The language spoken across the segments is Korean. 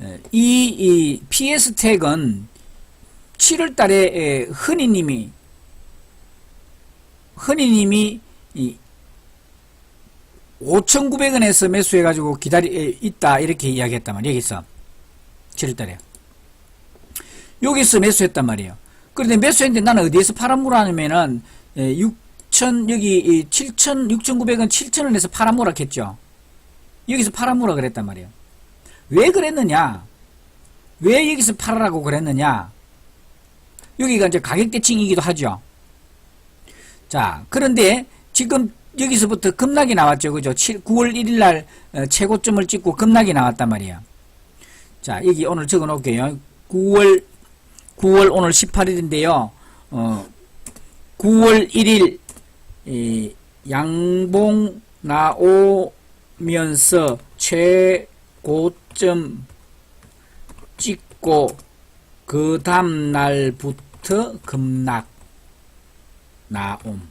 에, 이, 이 PS 택은 7월 달에 흔히님이 흔히님이 이 5,900원에서 매수해가지고 기다리 에, 있다 이렇게 이야기했단 말이에요. 여기서 7월 달에 여기서 매수했단 말이에요. 그런데 매수했는데 나는 어디에서 팔아무라냐면은 6천 여기 7천 6,900원 7,000원에서 팔아무라 했죠. 여기서 팔아무라 그랬단 말이에요. 왜 그랬느냐? 왜 여기서 팔아라고 그랬느냐? 여기가 이제 가격 대칭이기도 하죠. 자, 그런데 지금 여기서부터 급락이 나왔죠. 그죠? 7, 9월 1일 날 어, 최고점을 찍고 급락이 나왔단 말이에요. 자, 여기 오늘 적어 놓을게요. 9월 9월 오늘 18일인데요. 어, 9월 1일 이 양봉 나오면서 최 고점 찍고 그 다음 날부터 급락 나옴.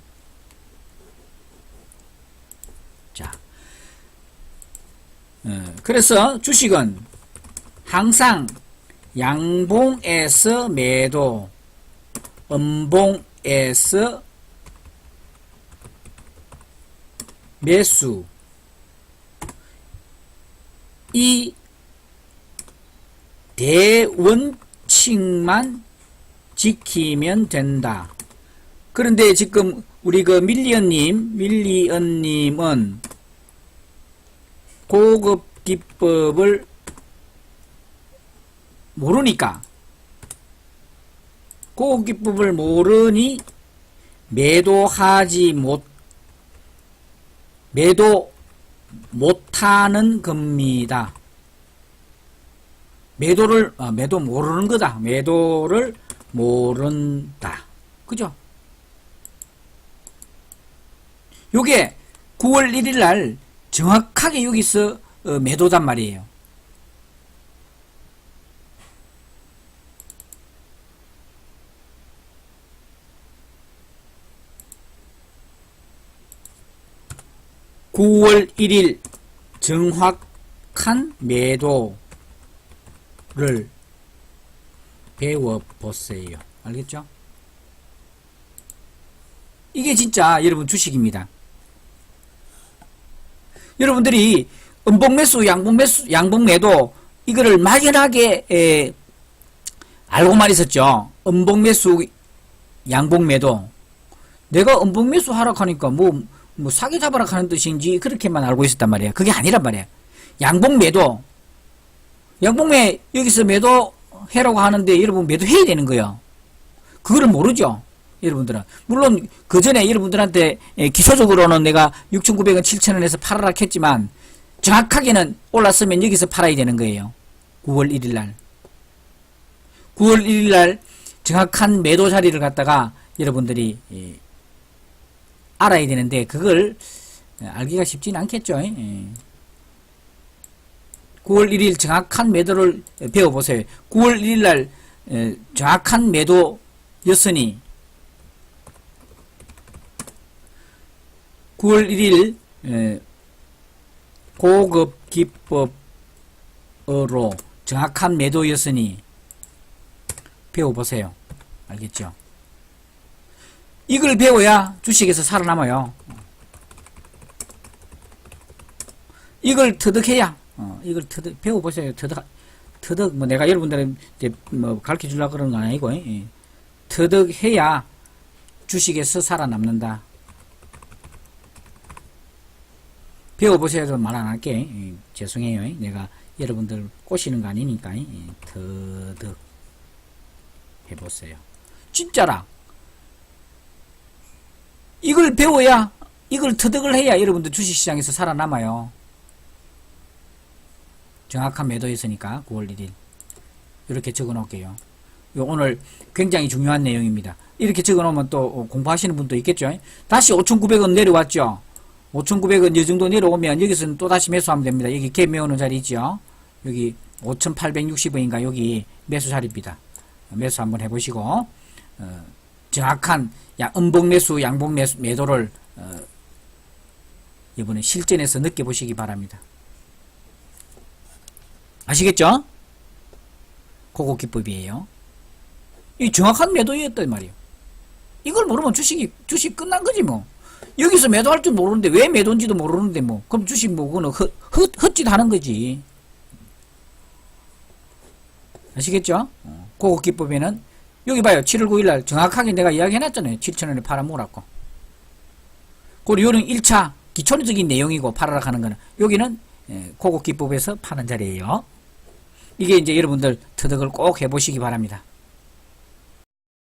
자, 어, 그래서 주식은 항상 양봉에서 매도, 음봉에서 매수. 이 대원칙만 지키면 된다. 그런데 지금 우리 그 밀리언님, 밀리언님은 고급 기법을 모르니까 고급 기법을 모르니 매도하지 못 매도 못하는 겁니다. 매도를 아, 매도 모르는 거다. 매도를 모른다. 그죠? 요게 9월 1일 날 정확하게 여기서 어, 매도단 말이에요. (9월 1일) 정확한 매도 를 배워보세요. 알겠죠? 이게 진짜 여러분 주식입니다. 여러분들이 음봉 매수, 양봉 매수, 양봉 매도 이거를 막연하게 에, 알고만 있었죠. 음봉 매수, 양봉 매도. 내가 음봉 매수 하라 하니까 뭐, 뭐 사기 잡아라 하는 뜻인지 그렇게만 알고 있었단 말이에요. 그게 아니란 말이에요. 양봉 매도. 양봉 매 여기서 매도 해라고 하는데 여러분 매도해야 되는 거예요. 그거를 모르죠. 여러분들은 물론 그 전에 여러분들한테 에, 기초적으로는 내가 6,900원, 7,000원에서 팔아라 했지만 정확하게는 올랐으면 여기서 팔아야 되는 거예요. 9월 1일 날. 9월 1일 날 정확한 매도 자리를 갖다가 여러분들이 예, 알아야 되는데 그걸 알기가 쉽지는 않겠죠. 예. 9월 1일 정확한 매도를 배워보세요. 9월 1일 날 에, 정확한 매도였으니 9월 1일 에, 고급 기법으로 정확한 매도였으니 배워보세요. 알겠죠? 이걸 배워야 주식에서 살아남아요. 이걸 터득해야 어, 이걸 터득 배워보세요. 터득 터득 뭐 내가 여러분들한테 뭐 가르쳐 주려고 그러는 건 아니고 예. 터득해야 주식에서 살아남는다. 배워보셔도 말 안 할게. 예, 죄송해요. 예. 내가 여러분들 꼬시는 거 아니니까. 예. 터득 해보세요. 진짜라. 이걸 배워야, 이걸 터득을 해야 여러분들 주식시장에서 살아남아요. 정확한 매도였으니까 9월 1일. 이렇게 적어 놓을게요. 요 오늘 굉장히 중요한 내용입니다. 이렇게 적어 놓으면 또 공부하시는 분도 있겠죠. 다시 5,900원 내려왔죠. 5,900원 이 정도 내려오면 여기서는 또 다시 매수하면 됩니다. 여기 갭 메우는 자리 있죠. 여기 5,860원인가 여기 매수 자리입니다. 매수 한번 해보시고 어, 정확한 야, 음봉 매수, 양봉 매수, 매도를 어, 이번에 실전에서 느껴보시기 바랍니다. 아시겠죠? 그거 기법이에요. 이 정확한 매도였단 말이에요. 이걸 모르면 주식이, 주식 끝난 거지 뭐. 여기서 매도할 줄 모르는데 왜 매도인지도 모르는데 뭐. 그럼 주식 뭐, 그거는 헛, 헛, 헛짓 하는 거지. 아시겠죠? 어, 그거 기법에는 여기 봐요. 7월 9일 날 정확하게 내가 이야기 해놨잖아요. 7천원에 팔아먹으라고. 그리고 요는 1차 기초적인 내용이고 팔아라 하는 거는 여기는 예, 고급 기법에서 파는 자리예요. 이게 이제 여러분들 터득을 꼭 해보시기 바랍니다.